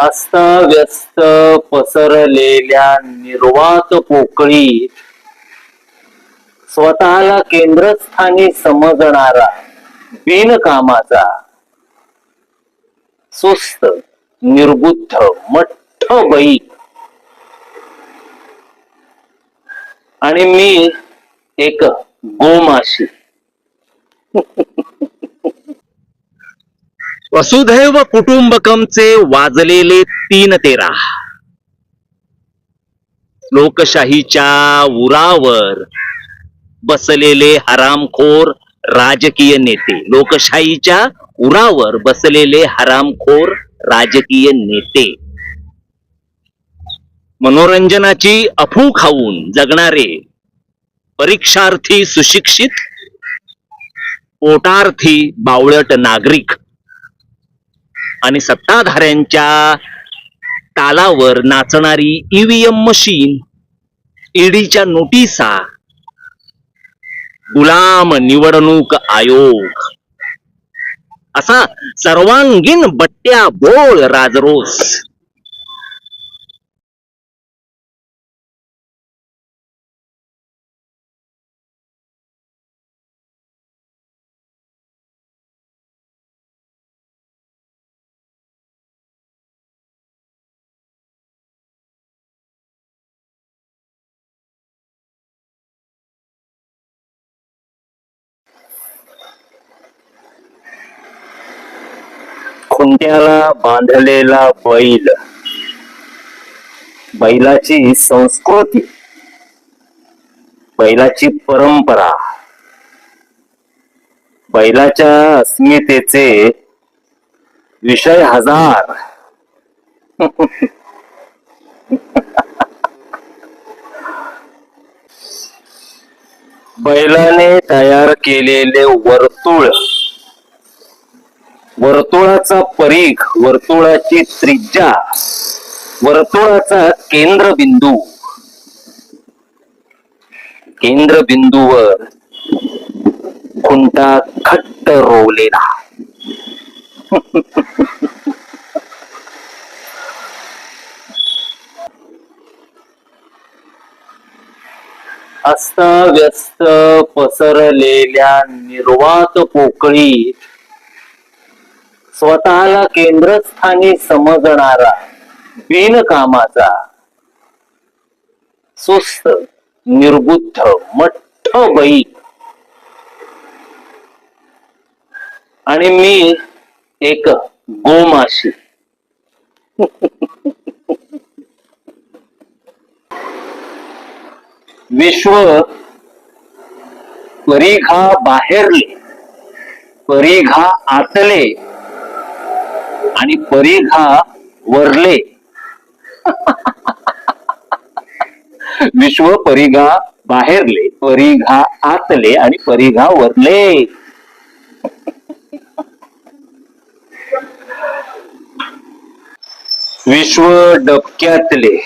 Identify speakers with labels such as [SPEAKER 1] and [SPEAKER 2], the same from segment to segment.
[SPEAKER 1] अस्ताव्यस्त पसरलेल्या निर्वात पोकळी स्वतःला केंद्रस्थानी समजणारा बिनकामाचा सुस्त निर्बुद्ध मठ्ठ बई. आणि मी एक गोमाशी. वसुधैव कुटुंबकमचे वाजलेले तीन तेरा. लोकशाहीच्या उरावर बसलेले हरामखोर राजकीय नेते. लोकशाहीच्या उरावर बसलेले हरामखोर राजकीय नेते. मनोरंजनाची अफू खाऊन जगणारे परीक्षार्थी सुशिक्षित पोटार्थी बावळट नागरिक. आणि सत्ताधाऱ्यांच्या तालावर नाचणारी ईव्हीएम मशीन ईडीच्या नोटिसा गुलाम निवडणूक आयोग. असा सर्वांगीण बट्ट्या बोळ राजरोस. पायाला बांधलेला बैल. बैलाची संस्कृती. बैलाची परंपरा. बैलाच्या अस्मितेचे विषय हजार. बैलाने तयार केलेले वर्तुळ. वर्तुळाचा परीघ वर्तुळाची त्रिज्या वर्तुळाचा केंद्रबिंदू. केंद्रबिंदूवर खुंटा खट्ट रोवलेला. अस्ताव्यस्त पसरलेल्या निर्वात पोकळी स्वतःला केंद्रस्थानी समजणारा बिनकामाचा सुस्त निर्बुद्ध मठ्ठ बई. आणि मी एक गोमाशी. विश्व परीघा बाहेरले परिघा आतले आणि परीघा वरले. विश्व परिघा बाहेरले परिघा आतले आणि परिघा वरले. विश्व डबक्यातले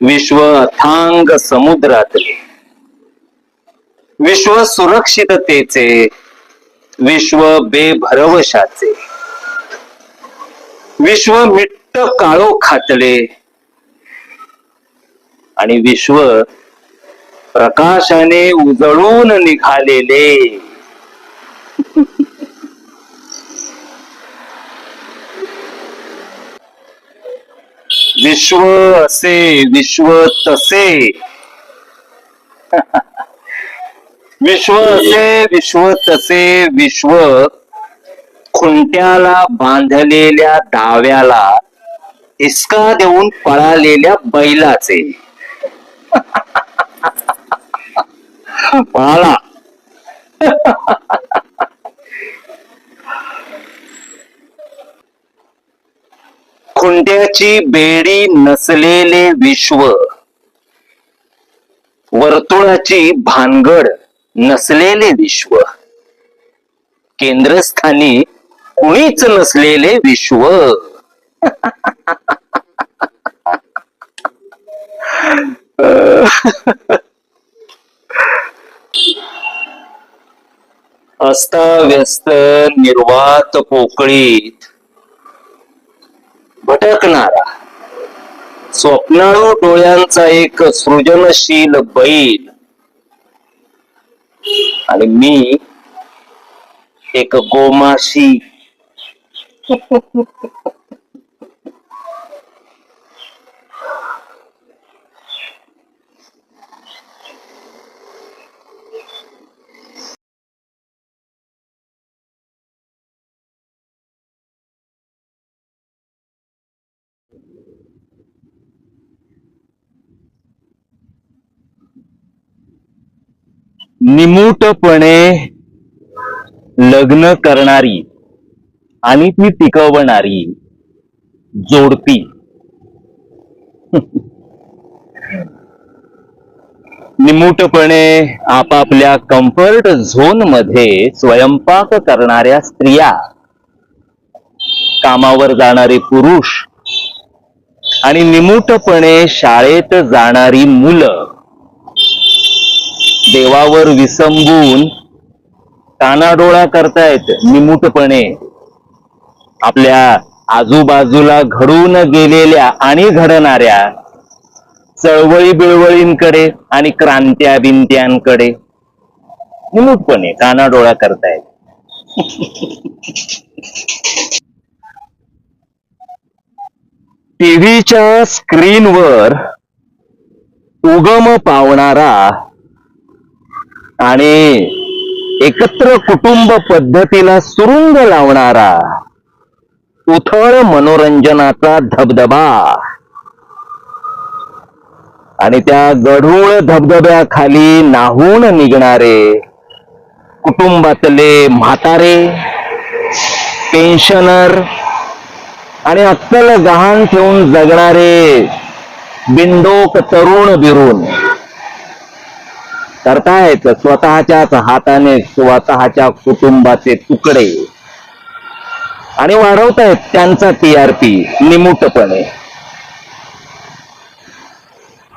[SPEAKER 1] विश्व अथांग समुद्रातले विश्व सुरक्षिततेचे विश्व बेभरवशाचे. विश्व मिट्ट काळो खातले. आणि विश्व प्रकाशाने उजळून निघालेले. विश्व असे विश्व तसे. विश्व असे विश्व तसे विश्व खुंट्याला बांधलेल्या डाव्याला हिसका देऊन पळालेल्या बैलाचे. पळाला खुंट्याची बेडी नसलेले विश्व वर्तुळाची भानगड नसलेले विश्व. केंद्रस्थानी कुणीच नसलेले विश्व. अस्ताव्यस्त निर्वात पोकळीत भटकणारा स्वप्नाळू डोळ्यांचा एक सृजनशील बैल. आणि मी एक गोमाशी निमूटपणे लग्न करणारी. आणि ती टिकवणारी जोडपी. निमूटपणे आपापल्या कम्फर्ट झोनमध्ये स्वयंपाक करणाऱ्या स्त्रिया कामावर जाणारे पुरुष आणि निमूटपणे शाळेत जाणारी मुलं देवावर विसंबून कानाडोळा करतायत निमूटपणे. आपल्या आजूबाजूला घडून गेलेल्या आणि घडणाऱ्या चळवळी बिळवळींकडे आणि क्रांत्या बिंत्यांकडे निमूटपणे कानाडोळा करतायत टीव्हीच्या स्क्रीनवर उगम पावणारा आणि एकत्र कुटुंब पद्धतीला सुरुंग लावणारा उथळ मनोरंजनाचा धबधबा. आणि त्या गढूळ धबधब्याखाली नाहून निघणारे कुटुंबातले म्हातारे पेन्शनर आणि अक्कल गहाण ठेवून जगणारे बिंडोक तरुण बिरून. करतायत स्वतःच्याच हाताने स्वतःच्या कुटुंबाचे तुकडे. आणि वाढवतायत त्यांचा टीआरपी निमूटपणे.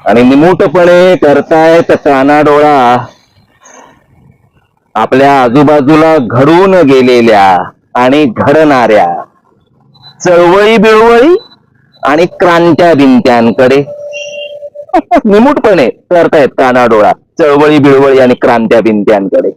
[SPEAKER 1] आणि निमूटपणे करतायत कानाडोळा. आपल्या आजूबाजूला घडून गेलेल्या आणि घडणाऱ्या चळवळी बिळवळी आणि क्रांत्या बिंत्यांकडे. निमूटपणे करतायत कानाडोळा चळवळी बिळवळी आणि क्रांत्या बिंत्यांकडे.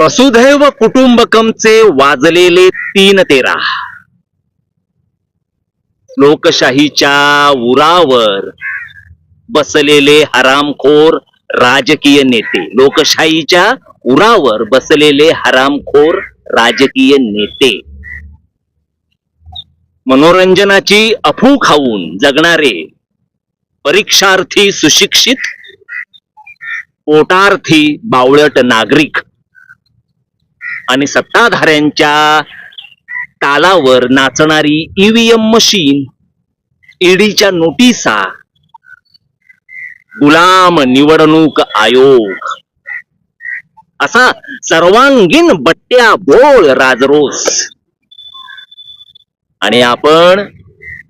[SPEAKER 1] वसुधैव कुटुंबकमचे वाजलेले तीन तेरा. लोकशाहीच्या उरावर बसलेले हरामखोर राजकीय नेते. लोकशाहीच्या उरावर बसलेले हरामखोर राजकीय नेते. मनोरंजनाची अफू खाऊन जगणारे परीक्षार्थी सुशिक्षित पोटार्थी बावळट नागरिक आणि सत्ताधाऱ्यांच्या तालावर नाचणारी ईव्हीएम मशीन ईडीच्या नोटिसा गुलाम निवडणूक आयोग. असा सर्वांगीण बट्ट्या बोळ राजरोस आणि आपण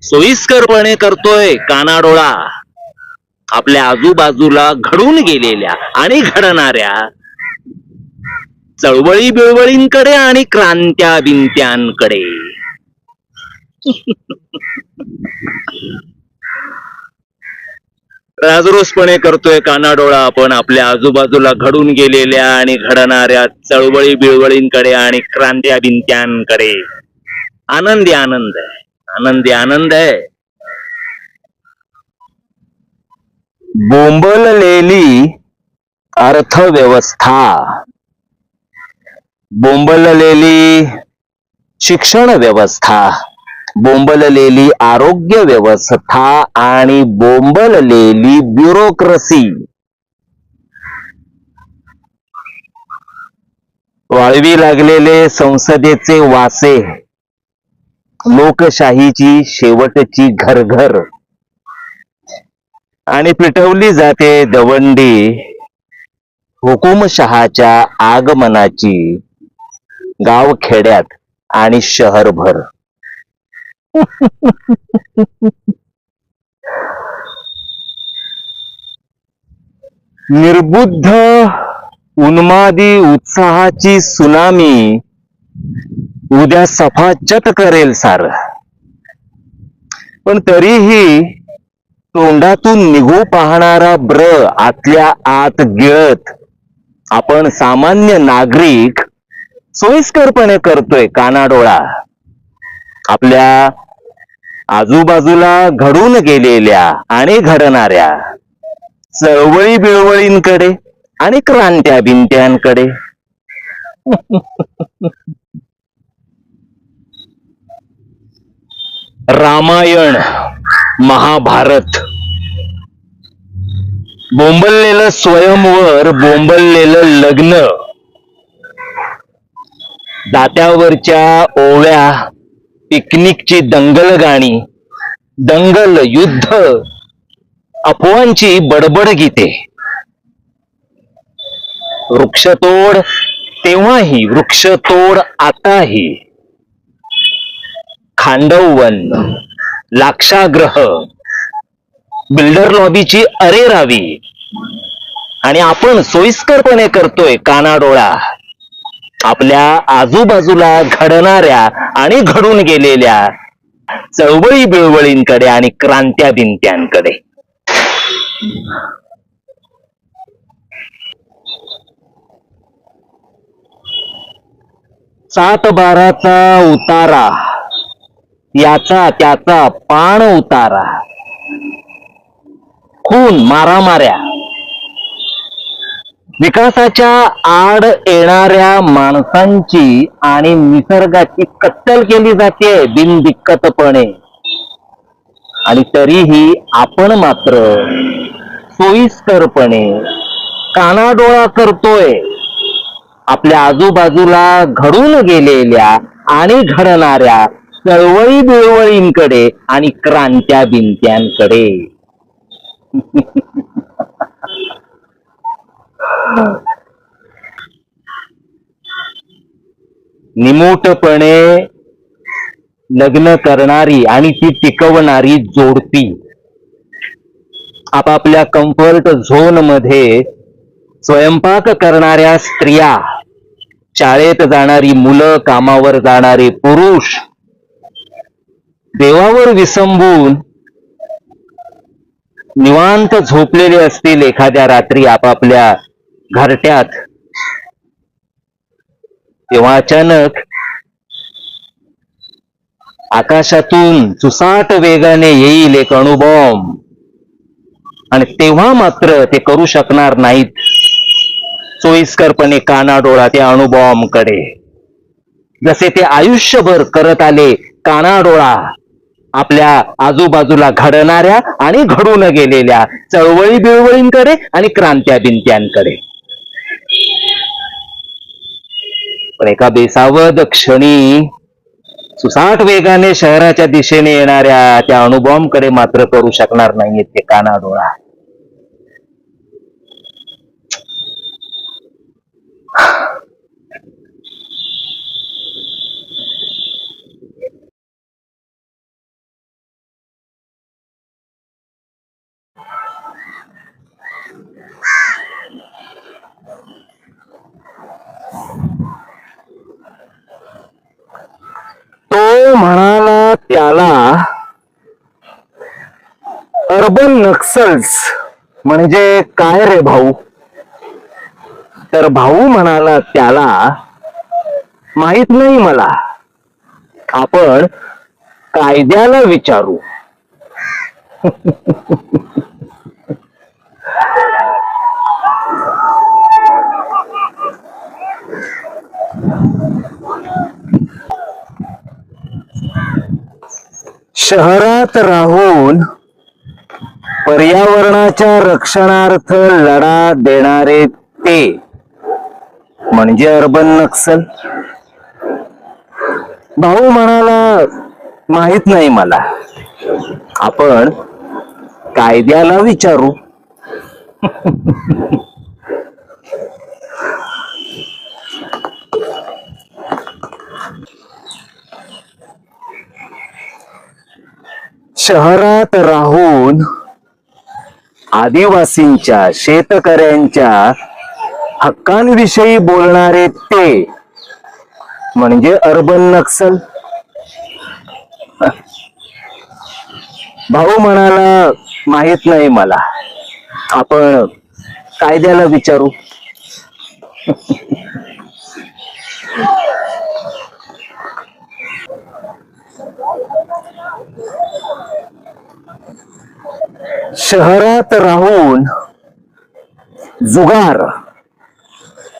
[SPEAKER 1] सोयीस्करपणे करतोय कानाडोळा. आपल्या आजूबाजूला घडून गेलेल्या आणि घडणाऱ्या चळवळी बिळवळींकडे आणि क्रांत्या बिंत्यांकडे राजरोसपणे करतोय कानाडोळा आपण आपल्या आजूबाजूला घडून गेलेल्या आणि घडणाऱ्या चळवळी बिळवळींकडे आणि क्रांत्या बिंत्यांकडे आनंदी आनंद आहे आनंदी आनंद आहे बोंबललेली अर्थव्यवस्था। बोंबललेली शिक्षण व्यवस्था। बोंबललेली आरोग्य व्यवस्था आणि बोंबललेली ब्युरोक्रसी। वाळवी लागलेले संसदेचे वासे। लोकशाहीची शेवटची घरघर. आणि पिठवली जाते दवंडी हुकुमशहाच्या आगमनाची गाव खेड्यात आणि शहरभर. निर्बुद्ध उन्मादी उत्साहाची सुनामी उद्या सफाचत करेल सार. पण तरीही तोंडातून निघू पाहणारा ब्र आतल्या आत गिळत आपण सामान्य नागरिक सोयीस्करपणे करतोय कानाडोळा. आपल्या आजूबाजूला घडून गेलेल्या आणि घडणाऱ्या चळवळी बिळवळींकडे आणि क्रांत्या बिंत्यांकडे. रामायण महाभारत. बोंबललेलं स्वयंवर बोंबललेलं लग्न. दात्यावरच्या ओव्या पिकनिकची दंगल गाणी दंगल युद्ध अफवांची बडबड गीते. वृक्षतोड तेव्हाही वृक्षतोड आताही. खांडववन लाक्षाग्रह बिल्डर लॉबीची अरेरावी आणि आपण सोयीस्करपणे करतोय कानाडोळा. आपल्या आजूबाजूला घडणाऱ्या आणि घडून गेलेल्या चळवळी बिळवळींकडे आणि क्रांत्या बिंत्यांकडे सात बाराचा उतारा. याचा त्याचा पाण उतारा. खून मारामाऱ्या. विकासाच्या आड येणाऱ्या माणसांची आणि निसर्गाची कत्तल केली जाते बिनदिक्कतपणे. आणि तरीही आपण मात्र सोयीस्करपणे कानाडोळा करतोय. आपल्या आजूबाजूला घडून गेलेल्या आणि घडणाऱ्या चळवळी बिळवळींकडे आणि क्रांत्या बिंत्यांकडे. निमूटपणे लग्न करणारी आणि ती टिकवणारी जोडपी. आपापल्या कम्फर्ट झोनमध्ये स्वयंपाक करणाऱ्या स्त्रिया शाळेत जाणारी मुलं कामावर जाणारे पुरुष देवावर विसंबून निवांत झोपलेले असतील एखाद्या रात्री आपापल्या घरट्यात. तेव्हा अचानक आकाशातून चुसाट वेगाने येईल एक अणुबॉम्ब. आणि तेव्हा मात्र ते करू शकणार नाहीत. सोयीस्करपणे कानाडोळा त्या अणुबॉम्बकडे. जसे ते आयुष्यभर करत आले कानाडोळा. आपल्या आजूबाजूला घडणाऱ्या आणि घडून गेलेल्या चळवळी बिळवळींकडे आणि क्रांत्या बिंत्यांकडे. पण एका बेसावध क्षणी सुसाट वेगाने शहराच्या दिशेने येणाऱ्या त्या अणुबॉम्बकडे मात्र करू शकणार नाहीयेत ते कानाडोळा तो म्हणाला त्याला अर्बन नक्सल्स म्हणजे काय रे भाऊ? तर भाऊ म्हणाला त्याला माहीत नाही मला. आपण कायद्याला विचारू. शहरात राहून पर्यावरणाच्या रक्षणार्थ लढा देणारे ते. म्हणजे अर्बन नक्सल. भाऊ म्हणाला माहीत नाही मला. आपण कायद्याला विचारू. शहरात राहून आदिवासींच्या शेतकऱ्यांच्या हक्कांविषयी बोलणारे ते म्हणजे अर्बन नक्सल. भाऊ म्हणाला माहीत नाही मला. आपण कायद्याला विचारू. शहरात राहून जुगार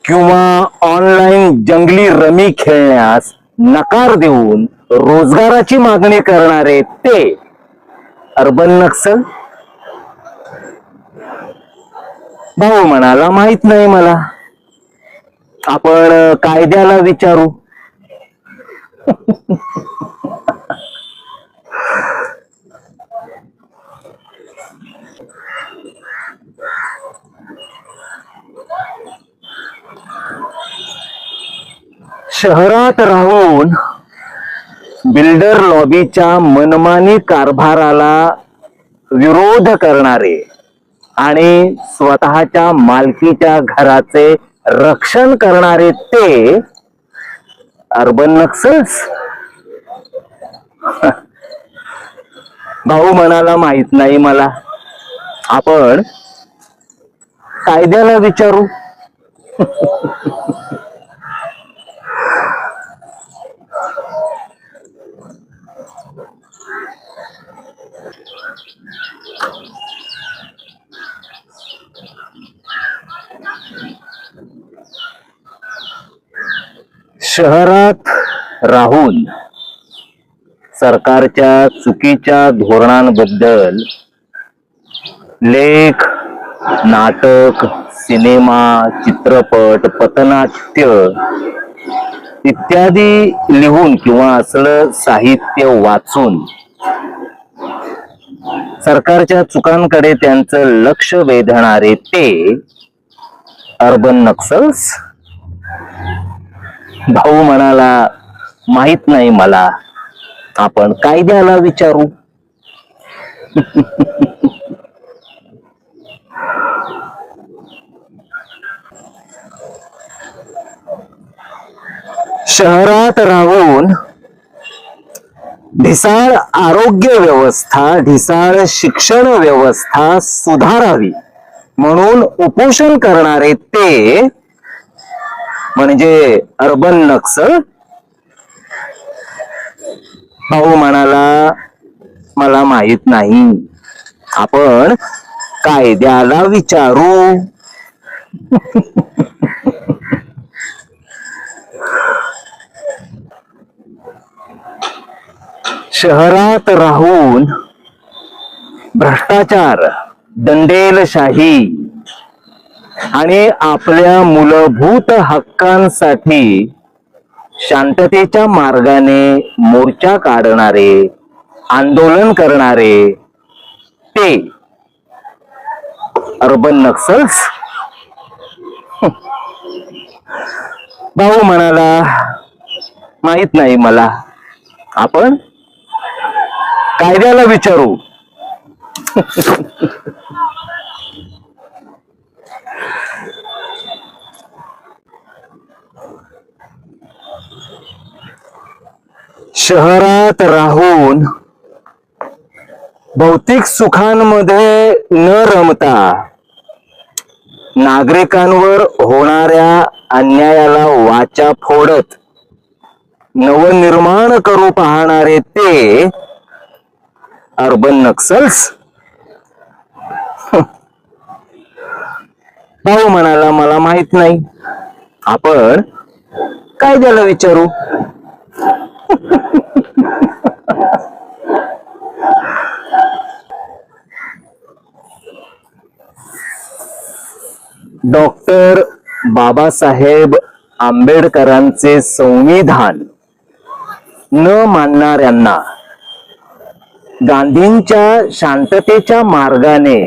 [SPEAKER 1] किंवा ऑनलाईन जंगली रमी खेळण्यास नकार देऊन रोजगाराची मागणी करणारे ते अर्बन नक्सल भाऊ म्हणाला माहीत नाही मला. आपण कायद्याला विचारू. शहरात राहून बिल्डर लॉबीच्या मनमानी कारभाराला विरोध करणारे आणि स्वतःच्या मालकीच्या घराचे रक्षण करणारे ते अर्बन नक्सल्स भाऊ म्हणाला माहीत नाही मला. आपण कायद्याला विचारू. शहरात राहून सरकारच्या चुकीच्या धोरणांबद्दल लेख नाटक सिनेमा चित्रपट पथनाट्य इत्यादी लिहून किंवा असलं साहित्य वाचून सरकारच्या चुकांकडे त्यांचं लक्ष वेधणारे ते अर्बन नक्सल्स भाऊ म्हणाला माहीत नाही मला आपण कायद्याला विचारू. शहरात राहून ढिसाळ आरोग्य व्यवस्था ढिसाळ शिक्षण व्यवस्था सुधारावी म्हणून उपोषण करणारे ते म्हणजे अर्बन नक्सल भाऊ म्हणाला मला माहीत नाही. आपण कायद्याला विचारू. शहरात राहून भ्रष्टाचार दंडेलशाही आणि आपल्या मूलभूत हक्कांसाठी शांततेच्या मार्गाने मोर्चा काढणारे आंदोलन करणारे ते अर्बन नक्सल्स भाऊ म्हणाला माहीत नाही मला. आपण कायद्याला विचारू. शहरात राहून भौतिक सुखांमध्ये न रमता नागरिकांवर होणाऱ्या अन्यायाला वाचा फोडत नवनिर्माण करू पाहणारे ते अर्बन नक्सल्स. भाऊ म्हणाला मला माहीत नाही. आपण कायद्याला विचारू? डॉक्टर बाबासाहेब आंबेडकरांचे संविधान. न मानणाऱ्यांना गांधींच्या शांततेच्या मार्गाने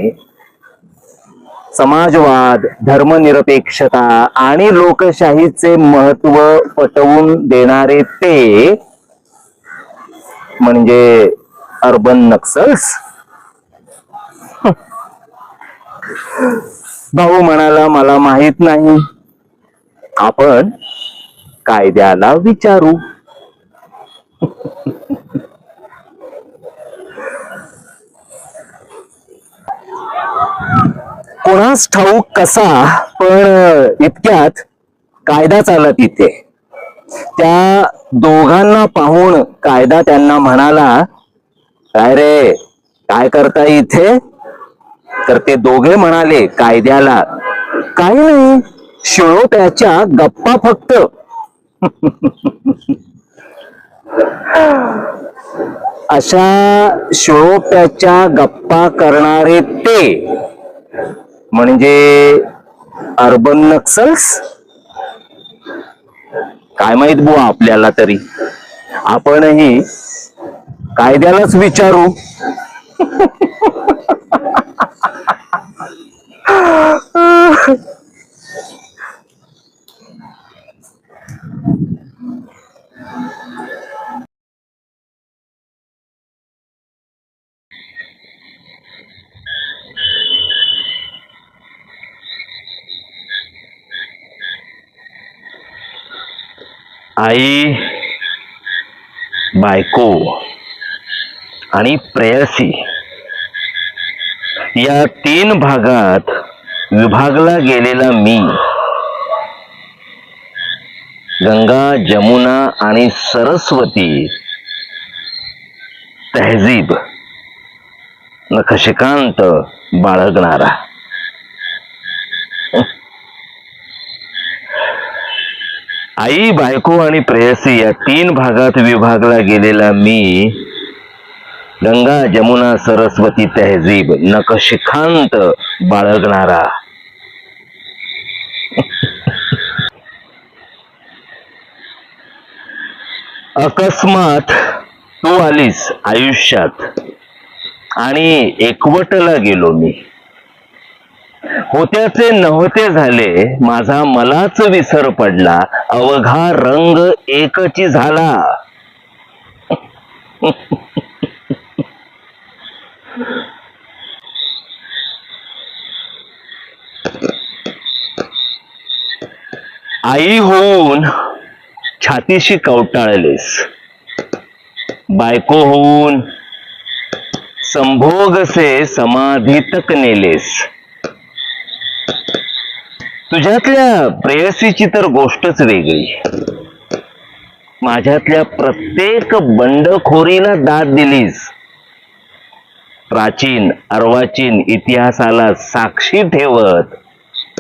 [SPEAKER 1] समाजवाद धर्मनिरपेक्षता आणि लोकशाहीचे महत्त्व पटवून देणारे ते म्हणजे अर्बन नक्सल्स? भाऊ म्हणाला मला माहीत नाही. आपण कायद्याला विचारू. कोणास ठाऊक कसा पण इतक्यात कायदा चालत तिथे त्या दोघांना पाहून कायदा त्यांना म्हणाला काय रे काय करता इथे? तर ते दोघे म्हणाले कायद्याला. काही नाही शिळोप्याच्या गप्पा फक्त. अशा शिळोप्याच्या गप्पा करणारे ते म्हणजे अर्बन नक्सल्स काय माहीत बुवा आपल्याला तरी. आपणही कायद्यालाच विचारू. आई बायको आणि प्रेयसी या तीन भागात विभागला गेलेला मी. गंगा जमुना आणि सरस्वती तहजीब नखशिकांत बाळगणारा. आई बायको आणि प्रेयसी या तीन भागात विभागला गेलेला मी गंगा जमुना सरस्वती तहजीब नकशिखांत बाळगणारा. अकस्मात तू आलीस आयुष्यात आणि एकवटला गेलो मी. होत्याचे नव्हते झाले माझा मलाच विसर पडला अवघा रंग एकची झाला. आई होऊन छातीशी कवटाळलेस. बायको होऊन संभोगसे समाधीतक नेलेस. तुझ्यातल्या प्रेयसीची तर गोष्टच वेगळी. माझ्यातल्या प्रत्येक बंडखोरीला दाद दिलीस. प्राचीन अर्वाचीन इतिहासाला साक्षी ठेवत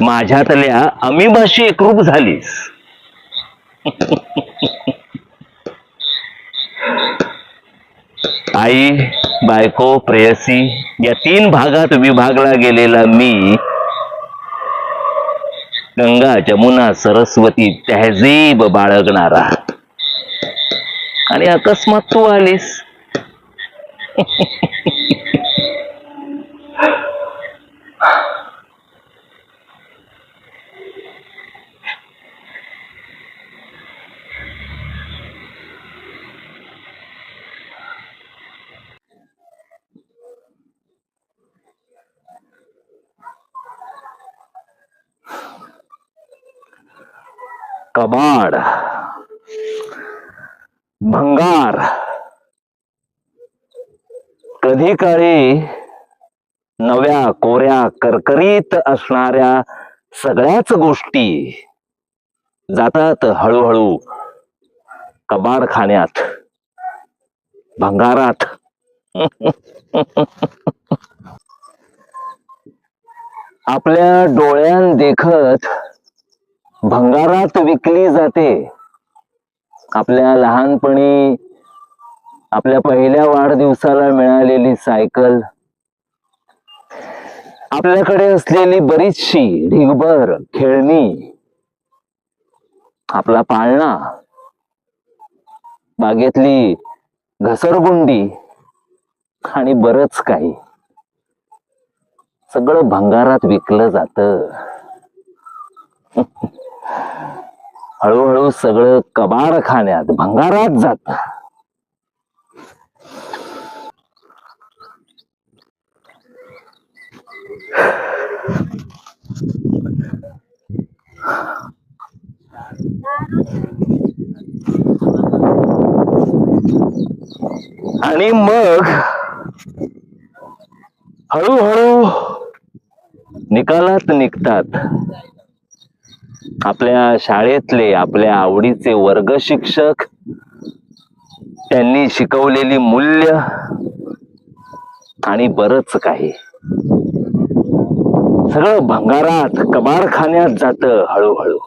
[SPEAKER 1] माझ्यातल्या अमिबाशी एकरूप झालीस. आई बायको प्रेयसी या तीन भागात विभागला गेलेला मी गंगा जमुना सरस्वती तहजीब बाळगणारा. आणि अकस्मात तू आलीस. कबाड भंगार. कधी काळी नव्या कोऱ्या करकरीत असणाऱ्या सगळ्याच गोष्टी जातात हळूहळू कबाड खाण्यात भंगारात. आपल्या डोळ्यान देखत भंगारात विकली जाते. आपल्या लहानपणी आपल्या पहिल्या वाढदिवसाला मिळालेली सायकल आपल्याकडे असलेली बरीचशी ढिगभर खेळणी आपला पाळणा बागेतली घसरगुंडी आणि बरच काही. सगळं भंगारात विकलं जात. हळूहळू सगळं कबाड खाण्यात भंगारात जात. आणि मग हळूहळू निकालात निघतात. आपल्या शाळेतले आपल्या आवडीचे वर्ग शिक्षक त्यांनी शिकवलेली मूल्य आणि बरच काही. सगळं भंगारात कबारखान्यात जात हळूहळू.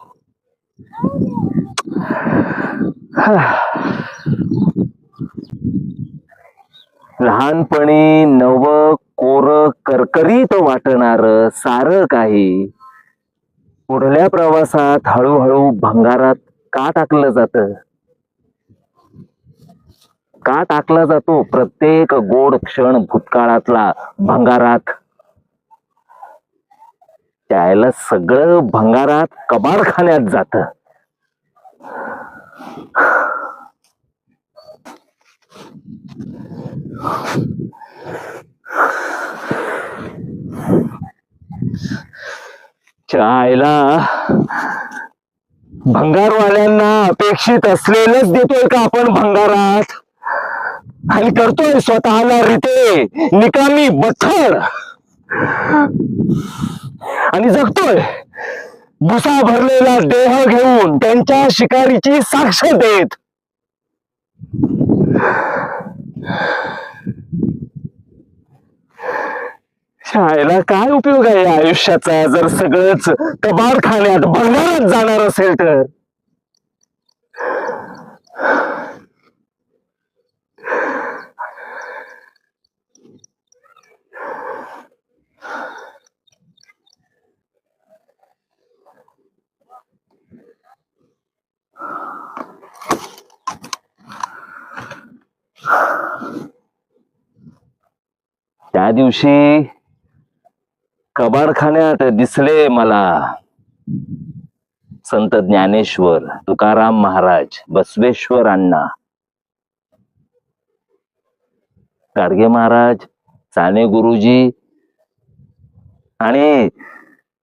[SPEAKER 1] लहानपणी नव कोर करकरीत वाटणार सार काही पुढल्या प्रवासात हळूहळू भंगारात का टाकलं जात? का टाकला जातो प्रत्येक गोड क्षण भूतकाळातला भंगारात? त्याला सगळं भंगारात कबाडखान्यात जात. भंगारवाल्यांना अपेक्षित असलेलंच देतोय का आपण भंगारात? आणि करतोय स्वतःला रिते निकामी बथड आणि जगतोय. भुसा भरलेला देह घेऊन त्यांच्या शिकारीची साक्ष देत. शाळेला काय उपयोग आहे आयुष्याचा? जर सगळंच कबाडखान्यात भंगारात जाणार असेल तर? त्या दिवशी कबाडखान्यात दिसले मला. संत ज्ञानेश्वर तुकाराम महाराज बसवेश्वर अण्णा. गाडगे महाराज साने गुरुजी आणि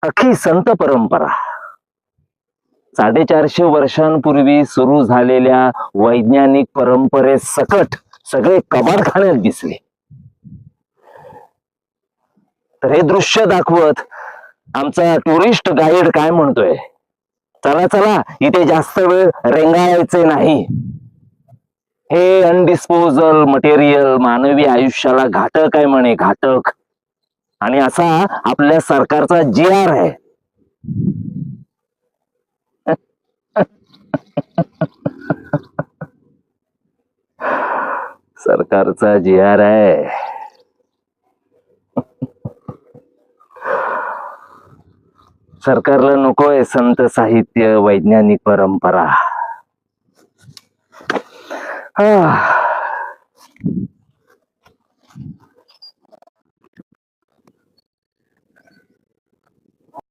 [SPEAKER 1] अख्खी संत परंपरा. साडेचारशे वर्षांपूर्वी सुरू झालेल्या वैज्ञानिक परंपरे सकट सगळे कबाडखान्यात दिसले. तर हे दृश्य दाखवत आमचा टुरिस्ट गाईड काय म्हणतोय? चला चला इथे जास्त वेळ रेंगाळायचे नाही. हे अनडिस्पोजल मटेरियल मानवी आयुष्याला घातक आहे म्हणे घातक. आणि असा आपल्या सरकारचा जी आर आहे. सरकारचा जी आर आहे. सरकारला नकोय संत साहित्य वैज्ञानिक परंपरा. हा.